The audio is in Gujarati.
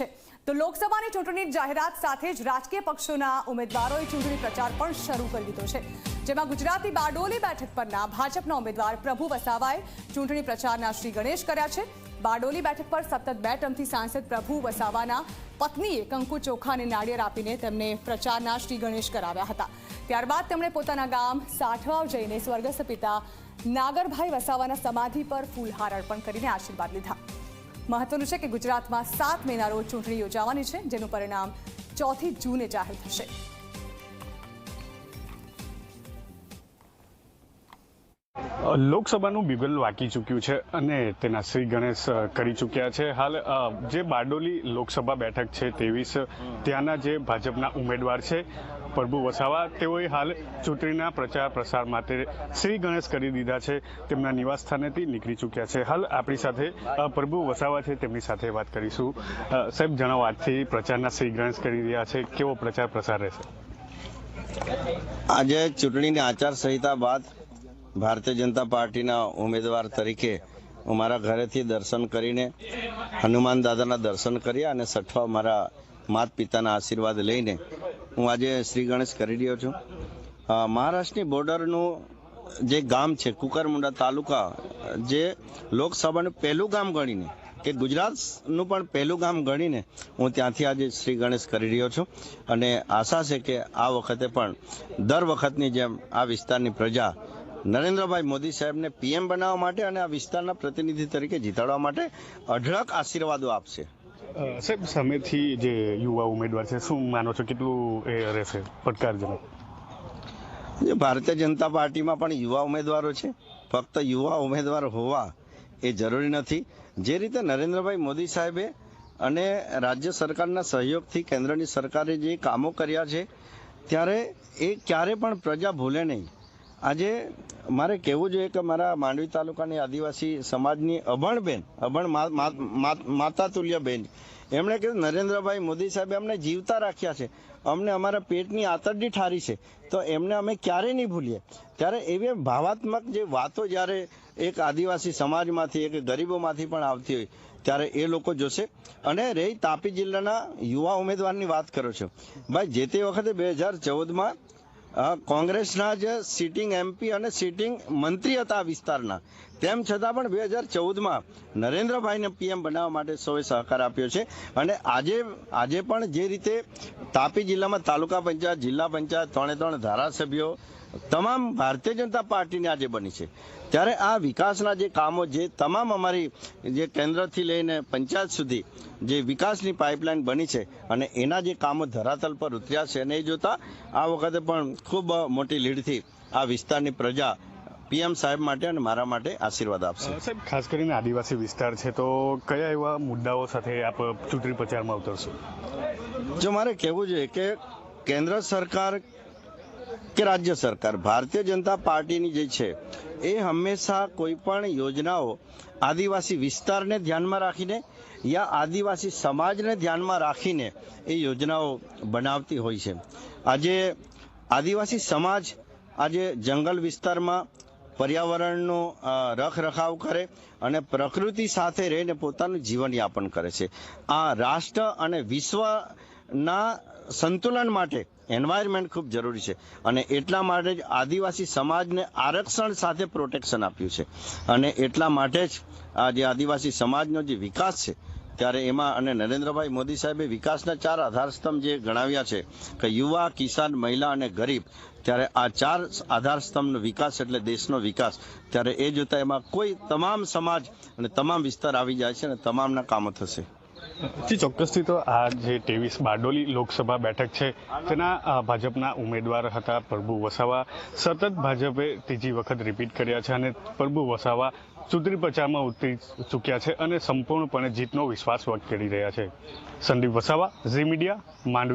છે. તો લોકસભાની ચૂંટણીની જાહેરાત સાથે જ રાજકીય પક્ષોના ઉમેદવારોએ ચૂંટણી પ્રચાર પણ શરૂ કરી દીધો છે. જેમાં ગુજરાતી બારડોલી બેઠક પરના ભાજપના ઉમેદવાર પ્રભુ વસાવાએ ચૂંટણી પ્રચારના શ્રી ગણેશ કર્યા છે. બારડોલી બેઠક પર સતત બે ટર્મથી સાંસદ પ્રભુ વસાવાના પત્નીએ કંકુ ચોખા અને નાળિયેર આપીને તેમને પ્રચારના શ્રી ગણેશ કરાવ્યા હતા. ત્યારબાદ તેમણે પોતાના ગામ સાઠવાવ જઈને સ્વર્ગસ્થ પિતા નાગરભાઈ વસાવાના સમાધિ પર ફૂલહાર અર્પણ કરીને આશીર્વાદ લીધા. મહત્વનું છે કે ગુજરાતમાં સાત મેના રોજ ચૂંટણી યોજાવાની છે, જેનું પરિણામ ચોથી જૂને જાહેર થશે. લોકસભાનું બિગલ વાગી ચૂક્યું છે અને તેના શ્રી ગણેશ કરી ચૂક્યા છે. હાલ જે બારડોલી લોકસભા બેઠક છે, ત્રેવીસ, ત્યાંના જે ભાજપના ઉમેદવાર છે પ્રભુ વસાવા તેઓએ હાલ ચૂંટણીના પ્રચાર પ્રસાર માટે શ્રી ગણેશ કરી દીધા છે. તેમના નિવાસ સ્થાનેથી નીકળી ચૂક્યા છે. હાલ આપણી સાથે પ્રભુ વસાવા છે. તેમની સાથે વાત કરીશું. સાહેબ, જણાવો, આજથી પ્રચારના શ્રી ગણેશ કરી રહ્યા છે. કેવો પ્રચાર પ્રસાર રહેશે? આજે ચૂંટણીની આચારસંહિતા બાદ ભારતીય જનતા પાર્ટીના ઉમેદવાર તરીકે હું મારા ઘરેથી દર્શન કરીને, હનુમાન દાદાના દર્શન કર્યા અને સઠવા મારા માત પિતાના આશીર્વાદ લઈને હું આજે શ્રી ગણેશ કરી રહ્યો છું મહારાષ્ટ્રની બોર્ડરનું જે ગામ છે, કુકરમુંડા તાલુકા, જે લોકસભાનું પહેલું ગામ ગણીને, કે ગુજરાતનું પણ પહેલું ગામ ગણીને, હું ત્યાંથી આજે શ્રી ગણેશ કરી રહ્યો છું. અને આશા છે કે આ વખતે પણ, દર વખતની જેમ આ વિસ્તારની પ્રજા નરેન્દ્રભાઈ મોદી સાહેબને પીએમ બનાવવા માટે અને આ વિસ્તારના પ્રતિનિધિ તરીકે જીતાડવા માટે અઢળક આશીર્વાદો આપશે. સાહેબ, સામેથી જે યુવા ઉમેદવાર છે, શું માનો છો? કેટલું એ રહેશે? પડકારજનક. ભારતીય જનતા પાર્ટીમાં પણ યુવા ઉમેદવારો છે. ફક્ત યુવા ઉમેદવાર હોવા એ જરૂરી નથી. જે રીતે નરેન્દ્રભાઈ મોદી સાહેબે અને રાજ્ય સરકારના સહયોગથી કેન્દ્રની સરકારે જે કામો કર્યા છે, ત્યારે એ ક્યારે પણ પ્રજા ભૂલે નહીં. આજે મારે કહેવું જોઈએ કે મારા માંડવી તાલુકાની આદિવાસી સમાજની અભણ બેન, અભણ માતા તુલ્ય બેન. એમણે કીધું, નરેન્દ્રભાઈ મોદી સાહેબે અમને જીવતા રાખ્યા છે. અમને અમારા પેટની આતરડી ઠારી છે. તો એમને અમે ક્યારેય નહીં ભૂલીએ. ત્યારે એવી ભાવાત્મક જે વાતો જ્યારે એક આદિવાસી સમાજમાંથી, એક ગરીબોમાંથી પણ આવતી હોય, ત્યારે એ લોકો જોશે. અને રહી તાપી જિલ્લાના યુવા ઉમેદવારની વાત કરો છો. ભાઈ, જે તે વખતે બે હજાર ચૌદમાં કોંગ્રેસના જ સિટિંગ એમપી અને સિટિંગ મંત્રી હતા આ વિસ્તારના. તેમ છતાં પણ બે હજાર ચૌદમાં નરેન્દ્રભાઈને પીએમ બનાવવા માટે સૌએ સહકાર આપ્યો છે. અને આજે આજે પણ જે રીતે તાપી જિલ્લામાં તાલુકા પંચાયત, જિલ્લા પંચાયત, ત્રણે ત્રણ ધારાસભ્યો, તમામ ભારતીય જનતા પાર્ટીની આજે બની છે. ત્યારે આ વિકાસના જે કામો જે તમામ અમારી જે કેન્દ્રથી લઈને પંચાયત સુધી જે વિકાસની પાઇપલાઇન બની છે અને એના જે કામો ધરાતલ પર ઉતર્યા છે અને એ જોતા આ વખતે પણ ખૂબ મોટી લીડથી આ વિસ્તારની પ્રજા પીએમ સાહેબ માટે અને મારા માટે આશીર્વાદ આપશે. સાહેબ ખાસ કરીને આદિવાસી વિસ્તાર છે તો કયા એવા મુદ્દાઓ સાથે આપ ચૂંટણી પ્રચારમાં ઉતરશો? જો મારે કહેવું જોઈએ કે કેન્દ્ર સરકાર કે રાજ્ય સરકાર ભારતીય જનતા પાર્ટીની જે છે એ હંમેશા કોઈ પણ યોજનાઓ આદિવાસી વિસ્તારને ધ્યાનમાં રાખીને યા આદિવાસી સમાજને ધ્યાનમાં રાખીને એ યોજનાઓ બનાવતી હોય છે. આજે આદિવાસી સમાજ આજે જંગલ વિસ્તારમાં પર્યાવરણનો રખરખાવ કરે અને પ્રકૃતિ સાથે રહીને પોતાનું જીવનયાપન કરે છે. આ રાષ્ટ્ર અને વિશ્વના સંતુલન માટે એન્વાયરમેન્ટ ખૂબ જરૂરી છે અને એટલા માટે જ આદિવાસી સમાજને આરક્ષણ સાથે પ્રોટેક્શન આપ્યું છે. અને એટલા માટે જ આ જે આદિવાસી સમાજનો જે વિકાસ છે ત્યારે એમાં અને નરેન્દ્રભાઈ મોદી સાહેબે વિકાસના ચાર આધારસ્તંભ જે ગણાવ્યા છે, કે યુવા, કિસાન, મહિલા અને ગરીબ, ત્યારે આ ચાર આધારસ્તંભનો વિકાસ એટલે દેશનો વિકાસ. ત્યારે એ જોતાં એમાં કોઈ તમામ સમાજ અને તમામ વિસ્તાર આવી જાય છે અને તમામના કામો થશે. જી, ચોક્કસથી તો આ જે ત્રેવીસ બારડોલી લોકસભા બેઠક છે, તેના ભાજપના ઉમેદવાર હતા પ્રભુ વસાવા. સતત ભાજપે ત્રીજી વખત રિપીટ કર્યા છે અને પ્રભુ વસાવા ચૂંટણી પ્રચારમાં ઉતરી ચૂક્યા છે અને સંપૂર્ણપણે જીતનો વિશ્વાસ વ્યક્ત કરી રહ્યા છે. સંદીપ વસાવા, ઝી મીડિયા, માંડવી.